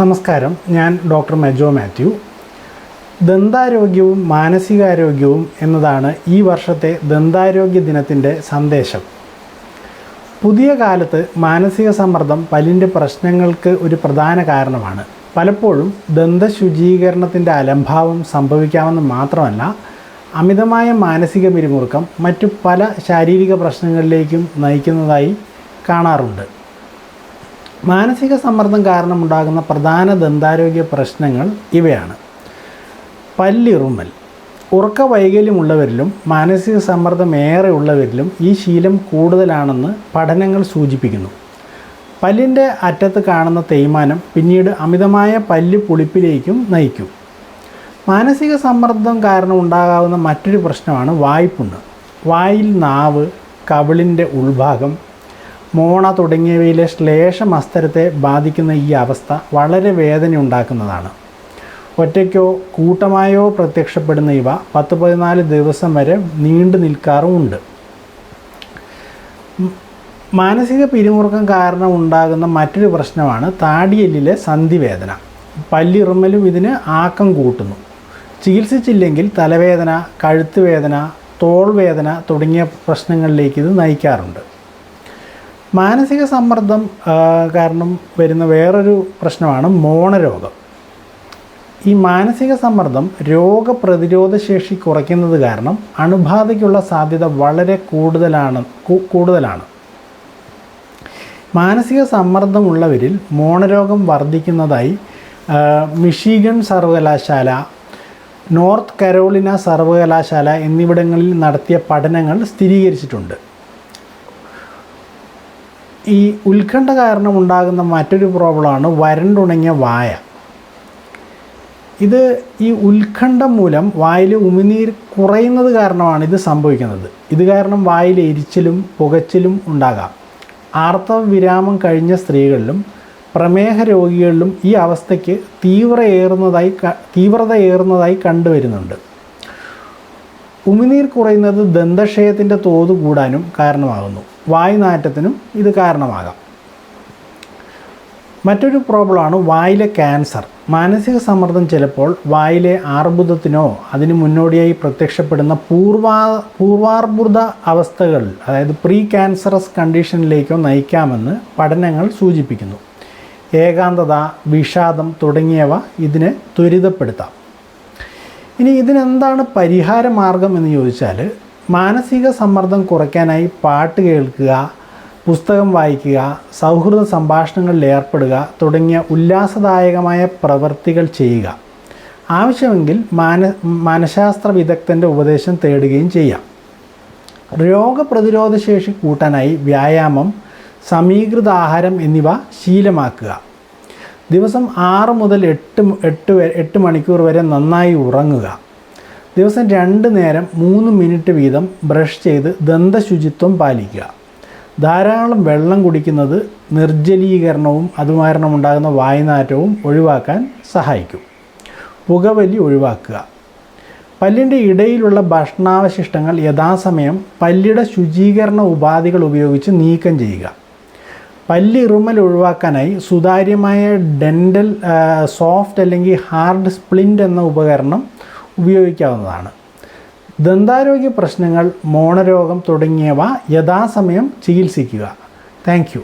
നമസ്കാരം. ഞാൻ ഡോക്ടർ മെജോ മാത്യു. ദന്താരോഗ്യവും മാനസികാരോഗ്യവും എന്നതാണ് ഈ വർഷത്തെ ദന്താരോഗ്യ ദിനത്തിന്റെ സന്ദേശം. പുതിയ കാലത്ത് മാനസിക സമ്മർദ്ദം പല്ലിന്റെ പ്രശ്നങ്ങൾക്ക് ഒരു പ്രധാന കാരണമാണ്. പലപ്പോഴും ദന്തശുചീകരണത്തിന്റെ അലംഭാവം സംഭവിക്കാമെന്ന് മാത്രമല്ല അമിതമായ മാനസിക പിരിമുറുക്കം മറ്റു പല ശാരീരിക പ്രശ്നങ്ങളിലേക്കും നയിക്കുന്നതായി കാണാറുണ്ട്. മാനസിക സമ്മർദ്ദം കാരണമുണ്ടാകുന്ന പ്രധാന ദന്താരോഗ്യ പ്രശ്നങ്ങൾ ഇവയാണ്. പല്ലിറുമൽ. ഉറക്ക വൈകല്യമുള്ളവരിലും മാനസിക സമ്മർദ്ദം ഏറെ ഉള്ളവരിലും ഈ ശീലം കൂടുതലാണെന്ന് പഠനങ്ങൾ സൂചിപ്പിക്കുന്നു. പല്ലിന്റെ അറ്റത്ത് കാണുന്ന തേയ്മാനം പിന്നീട് അമിതമായ പല്ല് പുളിപ്പിലേക്കും നയിക്കും. മാനസിക സമ്മർദ്ദം കാരണം ഉണ്ടാകാവുന്ന മറ്റൊരു പ്രശ്നമാണ് വായ്പുണ്ണ്. വായിൽ നാവ് കവിളിന്റെ ഉൾഭാഗം മോണ തുടങ്ങിയവയിലെ ശ്ലേഷമസ്തരത്തെ ബാധിക്കുന്ന ഈ അവസ്ഥ വളരെ വേദന ഉണ്ടാക്കുന്നതാണ് ഒറ്റയ്ക്കോ കൂട്ടമായോ പ്രത്യക്ഷപ്പെടുന്ന ഇവ പത്ത് പതിനാല് ദിവസം വരെ നീണ്ടു നിൽക്കാറുമുണ്ട്. മാനസിക പിരിമുറുക്കം കാരണം ഉണ്ടാകുന്ന മറ്റൊരു പ്രശ്നമാണ് താടിയെല്ലിലെ സന്ധിവേദന. പല്ലിറുമ്മലും ഇതിന് ആക്കം കൂട്ടുന്നു. ചികിത്സിച്ചില്ലെങ്കിൽ തലവേദന കഴുത്ത് വേദന തോൾ വേദന തുടങ്ങിയ പ്രശ്നങ്ങളിലേക്ക് ഇത് നയിക്കാറുണ്ട്. മാനസിക സമ്മർദ്ദം കാരണം വരുന്ന വേറൊരു പ്രശ്നമാണ് മോണരോഗം. ഈ മാനസിക സമ്മർദ്ദം രോഗപ്രതിരോധ ശേഷി കുറയ്ക്കുന്നത് കാരണം അണുബാധയ്ക്കുള്ള സാധ്യത വളരെ കൂടുതലാണ് കൂടുതലാണ്. മാനസിക സമ്മർദ്ദമുള്ളവരിൽ മോണരോഗം വർദ്ധിക്കുന്നതായി മിഷീഗൺ സർവകലാശാല നോർത്ത് കരോളിന സർവകലാശാല എന്നിവിടങ്ങളിൽ നടത്തിയ പഠനങ്ങൾ സ്ഥിരീകരിച്ചിട്ടുണ്ട്. ഈ ഉത്കണ്ഠ കാരണം ഉണ്ടാകുന്ന മറ്റൊരു പ്രോബ്ലമാണ് വരണ്ടുണങ്ങിയ വായ. ഇത് ഈ ഉത്കണ്ഠ മൂലം വായിൽ ഉമിനീർ കുറയുന്നത് കാരണമാണ് ഇത് സംഭവിക്കുന്നത്. ഇത് കാരണം വായിൽ എരിച്ചിലും പുകച്ചിലും ഉണ്ടാകാം. ആർത്തവ വിരാമം കഴിഞ്ഞ സ്ത്രീകളിലും പ്രമേഹ രോഗികളിലും ഈ അവസ്ഥയ്ക്ക് തീവ്രയേറുന്നതായി തീവ്രത തീവ്രതയേറുന്നതായി കണ്ടുവരുന്നുണ്ട്. ഉമിനീർ കുറയുന്നത് ദന്തക്ഷയത്തിന്റെ തോത് കൂടാനും കാരണമാകുന്നു. വായുനാറ്റത്തിനും ഇത് കാരണമാകാം. മറ്റൊരു പ്രോബ്ലമാണ് വായിലെ ക്യാൻസർ മാനസിക സമ്മർദ്ദം ചിലപ്പോൾ വായിലെ ആർബുദത്തിനോ അതിന് മുന്നോടിയായി പ്രത്യക്ഷപ്പെടുന്ന പൂർവാ പൂർവാർബുദ അവസ്ഥകൾ അതായത് പ്രീ ക്യാൻസറസ് കണ്ടീഷനിലേക്കോ നയിക്കാമെന്ന് പഠനങ്ങൾ സൂചിപ്പിക്കുന്നു. ഏകാന്തത വിഷാദം തുടങ്ങിയവ ഇതിനെ ത്വരിതപ്പെടുത്താം. ഇനി ഇതിനെന്താണ് പരിഹാര മാർഗം എന്ന് ചോദിച്ചാൽ മാനസിക സമ്മർദ്ദം കുറയ്ക്കാനായി പാട്ട് കേൾക്കുക പുസ്തകം വായിക്കുക സൗഹൃദ സംഭാഷണങ്ങളിൽ ഏർപ്പെടുക തുടങ്ങിയ ഉല്ലാസദായകമായ പ്രവൃത്തികൾ ചെയ്യുക. ആവശ്യമെങ്കിൽ മാന മനഃശാസ്ത്ര വിദഗ്ധന്റെ ഉപദേശം തേടുകയും ചെയ്യാം. രോഗപ്രതിരോധ ശേഷി കൂട്ടാനായി വ്യായാമം സമീകൃത ആഹാരം എന്നിവ ശീലമാക്കുക. ദിവസം ആറ് മുതൽ എട്ട് എട്ട് എട്ട് മണിക്കൂർ വരെ നന്നായി ഉറങ്ങുക. ദിവസം രണ്ട് നേരം മൂന്ന് മിനിറ്റ് വീതം ബ്രഷ് ചെയ്ത് ദന്തശുചിത്വം പാലിക്കുക. ധാരാളം വെള്ളം കുടിക്കുന്നത് നിർജലീകരണവും അതുമാരണം ഉണ്ടാകുന്ന വായുനാറ്റവും ഒഴിവാക്കാൻ സഹായിക്കും. പുകവലി ഒഴിവാക്കുക. പല്ലിന്റെ ഇടയിലുള്ള ഭക്ഷണാവശിഷ്ടങ്ങൾ യഥാസമയം പല്ലിയുടെ ശുചീകരണ ഉപാധികൾ ഉപയോഗിച്ച് നീക്കം ചെയ്യുക. പല്ലിറുമൽ ഒഴിവാക്കാനായി സുതാര്യമായ ഡെന്റൽ സോഫ്റ്റ് അല്ലെങ്കിൽ ഹാർഡ് സ്പ്ലിന്റ് എന്ന ഉപകരണം ഉപയോഗിക്കാവുന്നതാണ്. ദന്താരോഗ്യ പ്രശ്നങ്ങൾ മോണരോഗം തുടങ്ങിയവ യഥാസമയം ചികിത്സിക്കുക. താങ്ക്